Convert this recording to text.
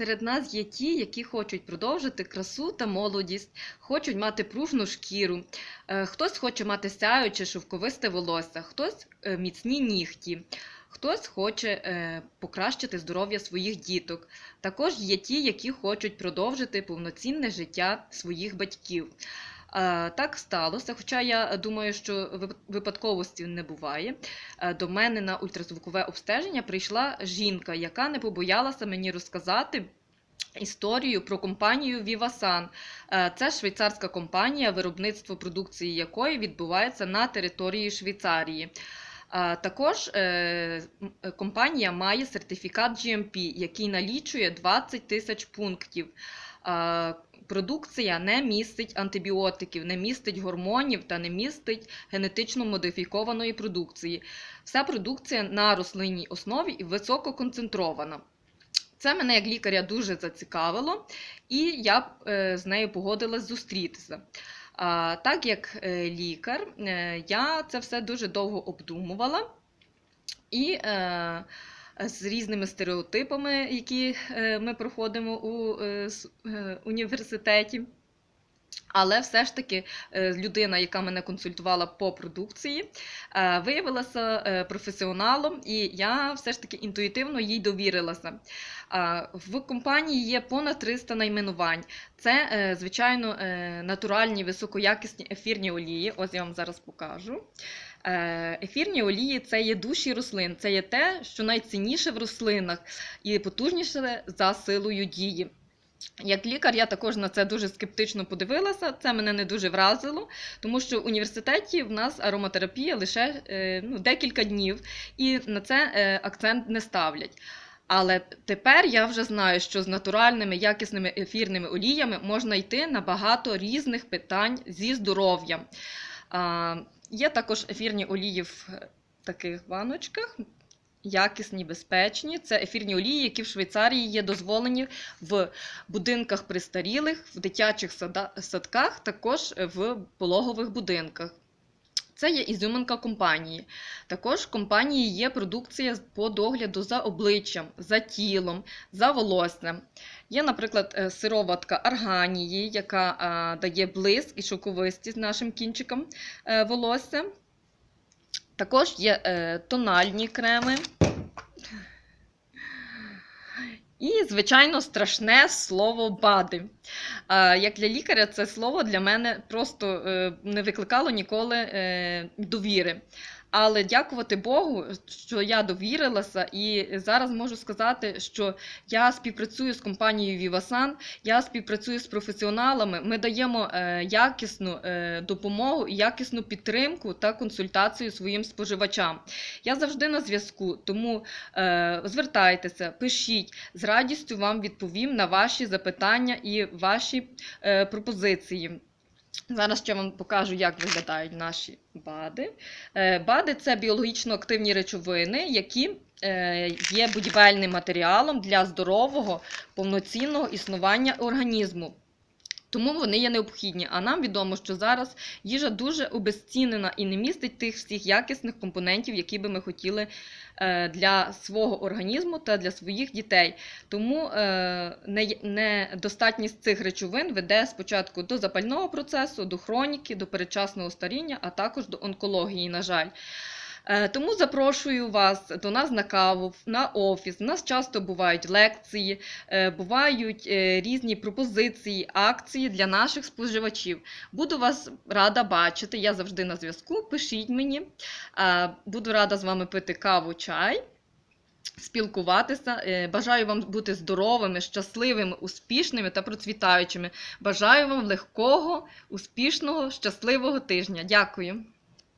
Серед нас є ті, які хочуть продовжити красу та молодість, хочуть мати пружну шкіру, е, хтось хоче мати сяюче шовковисте волосся, хтось е, міцні нігті, хтось хоче е, покращити здоров'я своїх діток. Також є ті, які хочуть продовжити повноцінне життя своїх батьків. Так сталося, хоча я думаю, що випадковості не буває. Е, До мене на ультразвукове обстеження прийшла жінка, яка не побоялася мені розказати. Історію про компанію Vivasan. Е, Це швейцарська компанія, виробництво продукції якої відбувається на території Швейцарії. Також е, компанія має сертифікат GMP, який налічує 20 тисяч пунктів. Продукція не містить антибіотиків, не містить гормонів та не містить генетично модифікованої продукції. Вся продукція на рослинній основі і висококонцентрована. Це мене як лікаря дуже зацікавило, і я е, з нею погодилась зустрітися. Так як е, лікар, е, я це все дуже довго обдумувала і з різними стереотипами, які е, ми проходимо у е, е, університеті. Але все ж таки е, людина, яка мене консультувала по продукції, е, виявилася е, професіоналом, і я все ж таки інтуїтивно їй довірилася. В компанії є понад 300 найменувань. Це, звичайно, натуральні високоякісні ефірні олії. Ось я вам зараз покажу. Ефірні олії це є душі рослин, це є те, що найцінніше в рослинах і потужніше за силою дії. Як лікар, я також на це дуже скептично подивилася. Це мене не дуже вразило, тому що в університеті в нас ароматерапія лише е, ну, декілька днів, і на це е, акцент не ставлять. Але тепер я вже знаю, що з натуральними якісними ефірними оліями можна йти на багато різних питань зі здоров'ям. Є також ефірні олії в таких баночках. Якісні, безпечні. Це ефірні олії, які в Швейцарії є дозволені в будинках престарілих, в дитячих садках, також в пологових будинках. Це є ізюминка компанії. Також в компанії є продукція по догляду за обличчям, за тілом, за волоссям. Є, наприклад, е, сироватка арганії, яка дає блиск і шовковистість нашим кінчикам е, волосся. Також є е, тональні креми. І, звичайно, страшне слово бади. А, Як для лікаря, це слово для мене просто е, не викликало ніколи е, довіри. Але дякувати Богу, що я довірилася, і зараз можу сказати, що я співпрацюю з компанією Vivasan, я співпрацюю з професіоналами. Ми даємо е, якісну е, допомогу якісну підтримку та консультацію своїм споживачам. Я завжди на зв'язку, тому е, звертайтеся, пишіть з радістю вам відповім на ваші запитання і ваші пропозиції. Зараз ще вам покажу, як виглядають наші БАДи. Е, БАДи це біологічно активні речовини, які е, є будівельним матеріалом для здорового, повноцінного існування організму. Тому вони є необхідні. А нам відомо, що зараз їжа дуже обезцінена і не містить тих всіх якісних компонентів, які би ми хотіли е, для свого організму та для своїх дітей. Тому е, не- недостатність цих речовин веде спочатку до запального процесу, до хроніки, до передчасного старіння, а також до онкології, на жаль. Е, Тому запрошую вас до нас на каву, на офіс. У нас часто бувають лекції, е, бувають е, різні пропозиції, акції для наших споживачів. Буду вас рада бачити. Я завжди на зв'язку. Пишіть мені. Буду рада з вами пити каву, чай. Спілкуватися. Бажаю вам бути здоровими, щасливими, успішними та процвітаючими. Бажаю вам легкого, успішного, щасливого тижня. Дякую.